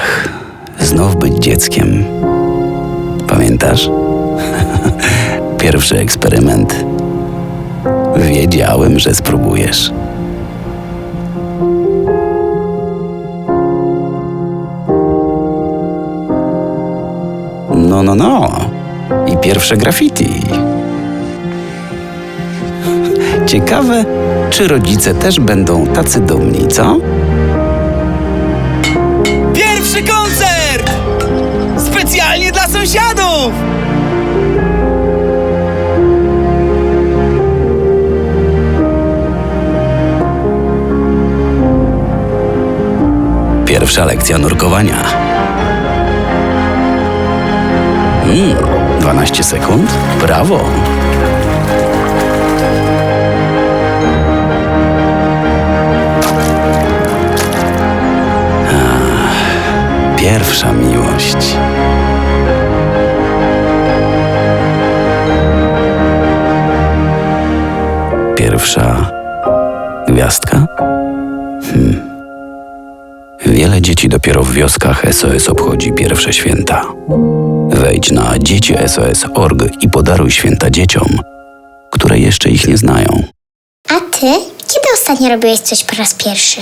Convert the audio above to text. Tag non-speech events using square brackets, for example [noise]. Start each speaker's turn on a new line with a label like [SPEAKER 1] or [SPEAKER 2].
[SPEAKER 1] Ach, znów być dzieckiem. Pamiętasz? [laughs] Pierwszy eksperyment. Wiedziałem, że spróbujesz. No, no, no. I pierwsze graffiti. Ciekawe, czy rodzice też będą tacy dumni, co?
[SPEAKER 2] Sąsiadów!
[SPEAKER 1] Pierwsza lekcja nurkowania. Mm, 12 sekund? Brawo! Pierwsza miłość. Pierwsza gwiazdka? Wiele dzieci dopiero w wioskach SOS obchodzi pierwsze święta. Wejdź na dzieciSOS.org i podaruj święta dzieciom, które jeszcze ich nie znają.
[SPEAKER 3] A ty? Kiedy ostatnio robiłeś coś po raz pierwszy?